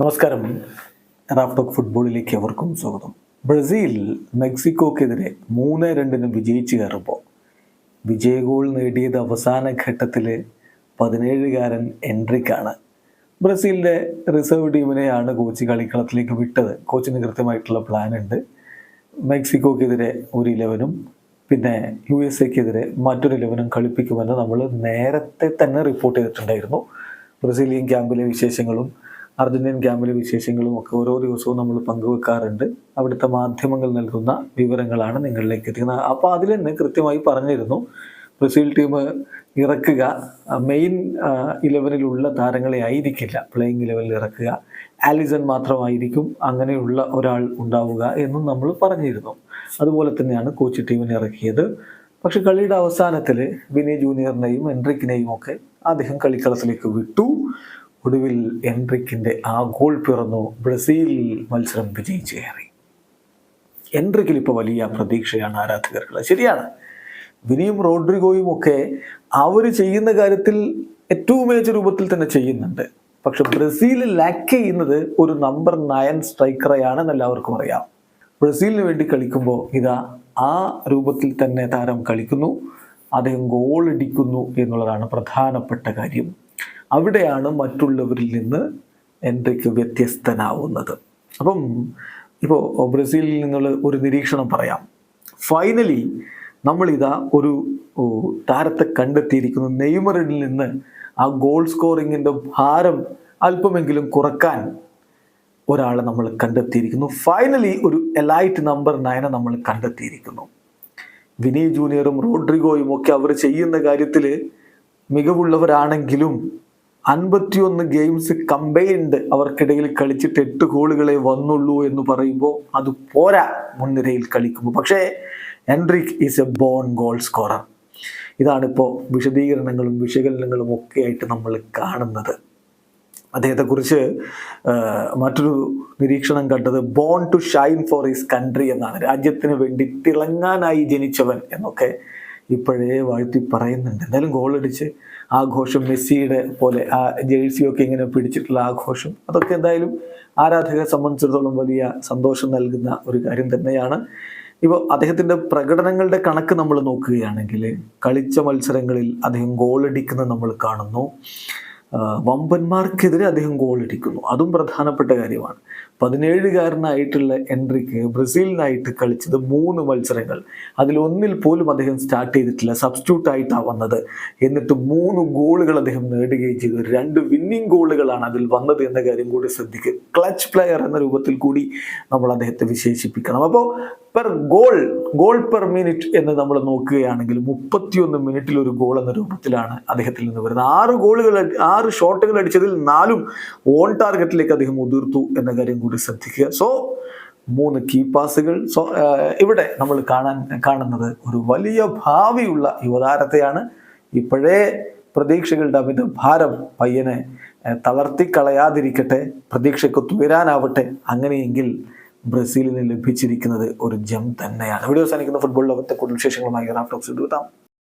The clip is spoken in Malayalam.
നമസ്കാരം. റാഫ്ടോക്ക് ഫുട്ബോളിലേക്ക് അവർക്കും സ്വാഗതം. ബ്രസീൽ മെക്സിക്കോക്കെതിരെ മൂന്ന് രണ്ടിന് വിജയിച്ചു കയറുമ്പോൾ വിജയഗോൾ നേടിയത് അവസാന ഘട്ടത്തിൽ പതിനേഴുകാരൻ എൻട്രിക്കാണ്. ബ്രസീലിന്റെ റിസർവ് ടീമിനെയാണ് കോച്ച് കളിക്കളത്തിലേക്ക് വിട്ടത്. കോച്ചിന് കൃത്യമായിട്ടുള്ള പ്ലാൻ ഉണ്ട്. മെക്സിക്കോക്കെതിരെ ഒരു ഇലവനും പിന്നെ യു എസ് എക്കെതിരെ മറ്റൊരു ഇലവനും കളിപ്പിക്കുമെന്ന് നമ്മൾ നേരത്തെ തന്നെ റിപ്പോർട്ട് ചെയ്തിട്ടുണ്ടായിരുന്നു. ബ്രസീലിയൻ ക്യാമ്പിലെ വിശേഷങ്ങളും അർജന്റീൻ ക്യാമ്പിലെ വിശേഷങ്ങളും ഒക്കെ ഓരോ ദിവസവും നമ്മൾ പങ്കുവെക്കാറുണ്ട്. അവിടുത്തെ മാധ്യമങ്ങൾ നൽകുന്ന വിവരങ്ങളാണ് നിങ്ങളിലേക്ക് എത്തിക്കുന്നത്. അപ്പോൾ അതിൽ തന്നെ കൃത്യമായി പറഞ്ഞിരുന്നു ബ്രസീൽ ടീം ഇറക്കുക മെയിൻ ഇലവനിലുള്ള താരങ്ങളെ ആയിരിക്കില്ല പ്ലേയിങ് ഇലവനിൽ ഇറക്കുക. ആലിസൺ മാത്രമായിരിക്കും അങ്ങനെയുള്ള ഒരാൾ ഉണ്ടാവുക എന്നും നമ്മൾ പറഞ്ഞിരുന്നു. അതുപോലെ തന്നെയാണ് കോച്ച് ടീമിനെ ഇറക്കിയത്. പക്ഷെ കളിയുടെ അവസാനത്തിൽ വിനയ് ജൂനിയറിനെയും എൻട്രിക്കിനെയും ഒക്കെ അദ്ദേഹം കളിക്കളത്തിലേക്ക് വിട്ടു. ഒടുവിൽ എൻട്രിക്കിന്റെ ആ ഗോൾ പിറന്നു. ബ്രസീൽ മത്സരം വിജയിച്ചു കയറി. എൻട്രിക്കിൽ ഇപ്പോൾ വലിയ പ്രതീക്ഷയാണ് ആരാധകർക്കുള്ളത് ശരിയാണ്. വിനിയും റോഡ്രിഗോയും ഒക്കെ അവർ ചെയ്യുന്ന കാര്യത്തിൽ ഏറ്റവും മികച്ച രൂപത്തിൽ തന്നെ ചെയ്യുന്നുണ്ട്. പക്ഷെ ബ്രസീൽ ലാക്ക് ചെയ്യുന്നത് ഒരു നമ്പർ നയൻ സ്ട്രൈക്കറെയാണെന്ന് എല്ലാവർക്കും അറിയാം. ബ്രസീലിന് വേണ്ടി കളിക്കുമ്പോൾ ഇതാ ആ രൂപത്തിൽ തന്നെ താരം കളിക്കുന്നു. അദ്ദേഹം ഗോൾ അടിക്കുന്നു എന്നുള്ളതാണ് പ്രധാനപ്പെട്ട കാര്യം. അവിടെയാണ് മറ്റുള്ളവരിൽ നിന്ന് എന്തൊക്കെ വ്യത്യസ്തനാവുന്നത്. അപ്പം ഇപ്പോൾ ബ്രസീലിൽ നിന്നുള്ള ഒരു നിരീക്ഷണം പറയാം. ഫൈനലി നമ്മളിതാ ഒരു താരത്തെ കണ്ടെത്തിയിരിക്കുന്നു. നെയ്മറിൽ നിന്ന് ആ ഗോൾ സ്കോറിങ്ങിന്റെ ഭാരം അല്പമെങ്കിലും കുറയ്ക്കാൻ ഒരാളെ നമ്മൾ കണ്ടെത്തിയിരിക്കുന്നു. ഫൈനലി ഒരു എലൈറ്റ് നമ്പർ നയനെ നമ്മൾ കണ്ടെത്തിയിരിക്കുന്നു. വിനീ ജൂനിയറും റോഡ്രിഗോയും ഒക്കെ അവർ ചെയ്യുന്ന കാര്യത്തിൽ മികവുള്ളവരാണെങ്കിലും അൻപത്തിയൊന്ന് ഗെയിംസ് കമ്പൈൻഡ് അവർക്കിടയിൽ കളിച്ചിട്ട് എട്ട് ഗോളുകളെ വന്നുള്ളൂ എന്ന് പറയുമ്പോൾ അത് പോരാ മുൻനിരയിൽ കളിക്കുമ്പോൾ. പക്ഷേ Endrick is a born goal scorer ഇതാണിപ്പോൾ വിശദീകരണങ്ങളും വിശകലനങ്ങളും ഒക്കെ ആയിട്ട് നമ്മൾ കാണുന്നത്. അദ്ദേഹത്തെക്കുറിച്ച് മറ്റൊരു നിരീക്ഷണം കണ്ടത് born to shine for his country എന്നാണ്. രാജ്യത്തിന് വേണ്ടി തിളങ്ങാനായി ജനിച്ചവൻ എന്നൊക്കെ ഇപ്പോഴേ വാഴ്ത്തി പറയുന്നുണ്ട്. എന്തായാലും ഗോളടിച്ച് ആഘോഷം മെസ്സിയുടെ പോലെ ആ ജേഴ്സിയൊക്കെ ഇങ്ങനെ പിടിച്ചിട്ടുള്ള ആഘോഷം അതൊക്കെ എന്തായാലും ആരാധകരെ സംബന്ധിച്ചിടത്തോളം വലിയ സന്തോഷം നൽകുന്ന ഒരു കാര്യം തന്നെയാണ്. ഇപ്പോൾ അദ്ദേഹത്തിന്റെ പ്രകടനങ്ങളുടെ കണക്ക് നമ്മൾ നോക്കുകയാണെങ്കിൽ കളിച്ച മത്സരങ്ങളിൽ അദ്ദേഹം ഗോളടിക്കുന്നത് നമ്മൾ കാണുന്നു. വമ്പന്മാർക്കെതിരെ അദ്ദേഹം ഗോളടിക്കുന്നു അതും പ്രധാനപ്പെട്ട കാര്യമാണ്. പതിനേഴുകാരനായിട്ടുള്ള എൻട്രിക്ക് ബ്രസീലിനായിട്ട് കളിച്ചത് മൂന്ന് മത്സരങ്ങൾ. അതിലൊന്നിൽ പോലും അദ്ദേഹം സ്റ്റാർട്ട് ചെയ്തിട്ടില്ല. സബ്സ്റ്റിറ്റ്യൂട്ട് ആയിട്ടാണ് വന്നത്. എന്നിട്ട് മൂന്ന് ഗോളുകൾ അദ്ദേഹം നേടുകയും ചെയ്തു. രണ്ട് വിന്നിംഗ് ഗോളുകളാണ് അതിൽ വന്നത് എന്ന കാര്യം കൂടി ശ്രദ്ധിക്കുക ക്ലച്ച് പ്ലെയർ എന്ന രൂപത്തിൽ കൂടി നമ്മൾ അദ്ദേഹത്തെ വിശേഷിപ്പിക്കണം. അപ്പോൾ per goal goal per minute എന്ന് നമ്മൾ നോക്കുകയാണെങ്കിൽ മുപ്പത്തിയൊന്ന് മിനിറ്റിൽ ഒരു ഗോൾ എന്ന രൂപത്തിലാണ് അദ്ദേഹത്തിൽ നിന്ന് വരുന്നത്. ആറ് ഗോളുകൾ ആറ് ഷോട്ടുകൾ അടിച്ചതിൽ നാലും ഓൺ ടാർഗറ്റിലേക്ക് അദ്ദേഹം ഉതിർത്തു എന്ന കാര്യം കൂടി ശ്രദ്ധിക്കുക. സോ മൂന്ന് കീ പാസുകൾ സോ ഇവിടെ നമ്മൾ കാണാൻ കാണുന്നത് ഒരു വലിയ ഭാവിയുള്ള യുവതാരത്തെയാണ്. ഇപ്പോഴേ പ്രതീക്ഷകളുടെ അമിത ഭാരം പയ്യനെ തളർത്തിക്കളയാതിരിക്കട്ടെ പ്രതീക്ഷയ്ക്ക് തുയരാനാവട്ടെ അങ്ങനെയെങ്കിൽ ബ്രസീലിന് ലഭിച്ചിരിക്കുന്നത് ഒരു ജം തന്നെയാണ്. വീഡിയോ അവസാനിക്കുന്ന. ഫുട്ബോൾ ലോകത്തെ കൂടുതൽ വിശേഷങ്ങളുമായി റാഫ്റ്റോക്സ് എടുത്താം